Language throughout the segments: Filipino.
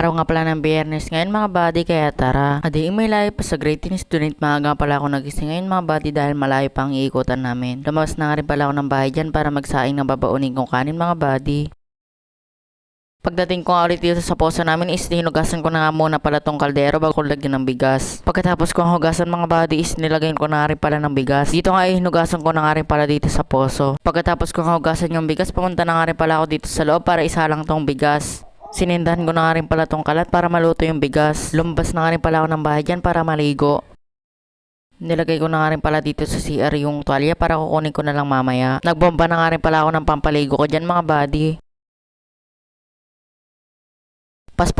Araw nga pala ng biyernes ngayon mga buddy kaya tara. Adi may layo pa sa grade 10 student maaga pala ako nagising ngayon mga buddy dahil malayo pa ang iikutan namin. Lumabas na nga rin pala ako ng bahay dyan para magsaing ng babaunin kong kanin mga buddy. Pagdating ko nga ulit dito sa poso namin is hinugasan ko na nga muna pala tong kaldero bago ko lagyan ng bigas. Pagkatapos ko ang hugasan mga buddy is nilagyan ko na nga rin pala ng bigas. Dito nga ay hinugasan ko na nga rin pala dito sa poso. Pagkatapos ko nga hugasan yung bigas pumunta na nga rin pala ako dito sa loob para isalang tong bigas. Sinindahan ko na nga rin pala tong kalat para maluto yung bigas. Lumabas na nga rin pala ako ng bahay dyan para maligo. Nilagay ko na nga rin pala dito sa CR yung tuwalya para kukunin ko na lang mamaya. Nagbomba na nga rin pala ako ng pampaligo ko dyan mga buddy.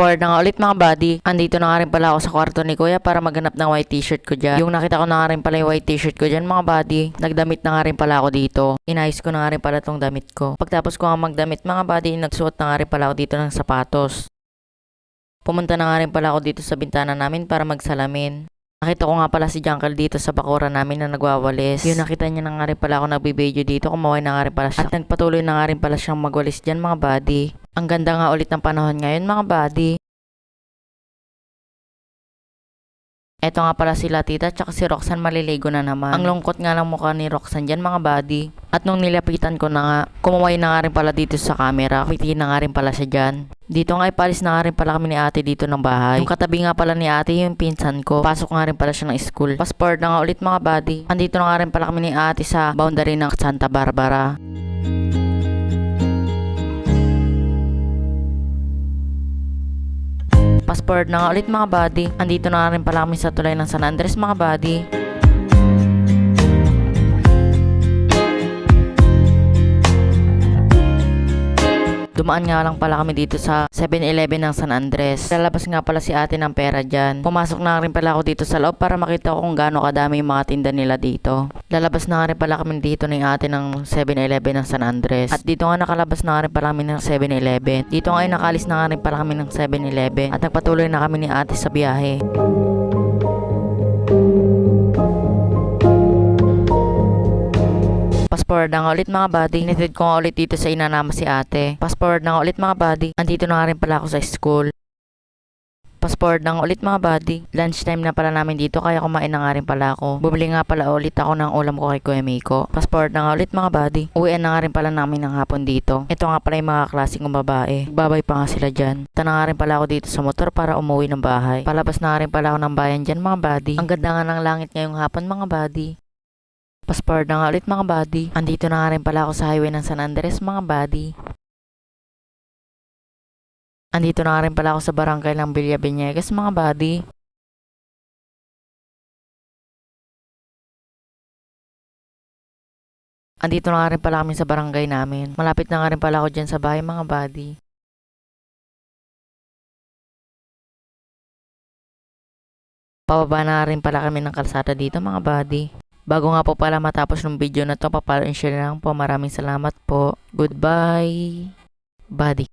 Forward na nga ulit mga buddy. Andito na nga rin pala ako sa kwarto ni kuya para maghanap ng white t-shirt ko dyan. Yung nakita ko na nga rin pala yung white t-shirt ko dyan mga buddy. Nagdamit na nga rin pala ako dito. Inayos ko na nga rin pala tong damit ko. Pagtapos ko nga magdamit mga buddy, nagsuot na nga rin pala ako dito ng sapatos. Pumunta na nga rin pala ako dito sa bintana namin para magsalamin. Nakita ko nga pala si Juncle dito sa bakura namin na nagwawalis. Yun nakita niya na nga rin pala ako nagbibideo dito, kumaway na nga rin pala siya. At nagpatuloy na nga rin pala siyang magwalis dyan mga buddy. Ang ganda nga ulit ng panahon ngayon mga buddy. Eto nga pala sila tita tsaka si Roxanne maliligo na naman. Ang lungkot nga lang mukha ni Roxanne dyan mga buddy. At nung nilapitan ko na nga, kumaway na nga rin pala dito sa camera. Piti na nga rin pala siya dyan. Dito nga ipalis na nga rin pala kami ni ate dito ng bahay. Yung katabi nga pala ni ate yung pinsan ko. Pasok nga rin pala siya ng school. Passport na nga ulit mga buddy. Andito na nga rin pala kami ni ate sa boundary ng Santa Barbara. Passport na nga ulit mga buddy. Andito na rin pala kami sa tulay ng San Andres mga buddy. Dumaan nga lang pala kami dito sa 7-Eleven ng San Andres. Lalabas nga pala si ate ng pera dyan. Pumasok na rin pala ako dito sa loob para makita ko kung gaano kadami yung mga tinda nila dito. Lalabas na nga rin pala kami dito ng ate ng 7-Eleven ng San Andres. At dito nga nakalabas na nga rin pala kami ng 7-Eleven. Dito nga ay nakalis na nga rin pala kami ng 7-Eleven. At nagpatuloy na kami ni ate sa biyahe. Fast forward na nga ulit mga buddy. Initid ko nga ulit dito sa inanama si ate. Fast forward na nga ulit mga buddy. Andito na nga rin pala ako sa school. Forward na nga ulit mga buddy. Lunchtime na pala namin dito kaya kumain na nga rin pala ako. Bumili nga pala ulit ako ng ulam ko kay Kuya Miko. Forward na nga ulit mga buddy. Uwian na nga rin pala namin ng hapon dito. Ito nga pala yung mga klaseng kong babae. Babay pa nga sila dyan. Ito na nga rin pala ako dito sa motor para umuwi ng bahay. Palabas na nga rin pala ako ng bayan dyan mga buddy. Ang ganda nga ng langit ngayong hapon mga buddy. Forward na nga ulit mga buddy. Andito na nga rin pala ako sa highway ng San Andres mga buddy. Andito na nga rin pala ako sa barangay ng Villa Benegas mga buddy. Andito na nga rin pala kami sa barangay namin. Malapit na nga rin pala ako dyan sa bahay mga buddy. Pababa na rin pala kami ng kalsada dito mga buddy. Bago nga po pala matapos ng video na to, papalo and share lang po. Maraming salamat po. Goodbye, buddy.